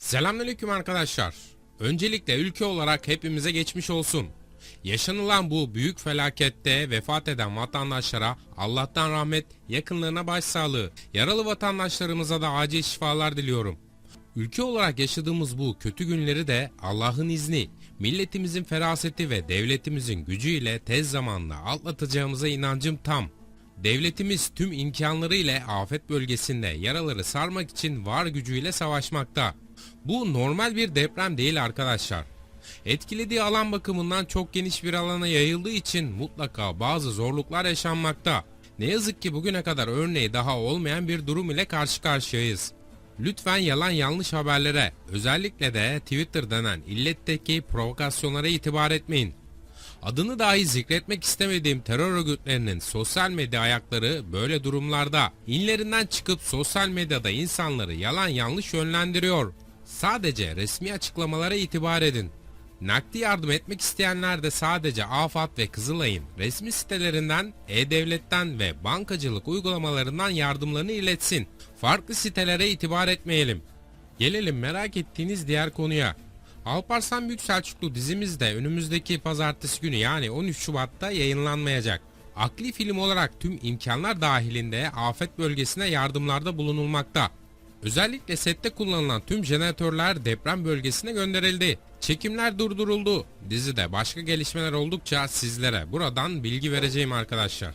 Selamünaleyküm arkadaşlar. Öncelikle ülke olarak hepimize geçmiş olsun. Yaşanılan bu büyük felakette vefat eden vatandaşlara Allah'tan rahmet, yakınlarına başsağlığı, yaralı vatandaşlarımıza da acil şifalar diliyorum. Ülke olarak yaşadığımız bu kötü günleri de Allah'ın izni, milletimizin feraseti ve devletimizin gücüyle tez zamanda atlatacağımıza inancım tam. Devletimiz tüm imkanları ile afet bölgesinde yaraları sarmak için var gücüyle savaşmakta. Bu normal bir deprem değil arkadaşlar. Etkilediği alan bakımından çok geniş bir alana yayıldığı için mutlaka bazı zorluklar yaşanmakta. Ne yazık ki bugüne kadar örneği daha olmayan bir durum ile karşı karşıyayız. Lütfen yalan yanlış haberlere, özellikle de Twitter denen illetteki provokasyonlara itibar etmeyin. Adını dahi zikretmek istemediğim terör örgütlerinin sosyal medya ayakları böyle durumlarda inlerinden çıkıp sosyal medyada insanları yalan yanlış yönlendiriyor. Sadece resmi açıklamalara itibar edin. Nakdi yardım etmek isteyenler de sadece AFAD ve Kızılay'ın resmi sitelerinden, E-Devlet'ten ve bankacılık uygulamalarından yardımlarını iletsin. Farklı sitelere itibar etmeyelim. Gelelim merak ettiğiniz diğer konuya. Alparslan Büyük Selçuklu dizimiz de önümüzdeki pazartesi günü yani 13 Şubat'ta yayınlanmayacak. Akli film olarak tüm imkanlar dahilinde afet bölgesine yardımlarda bulunulmakta. Özellikle sette kullanılan tüm jeneratörler deprem bölgesine gönderildi. Çekimler durduruldu. Dizide başka gelişmeler oldukça sizlere buradan bilgi vereceğim arkadaşlar.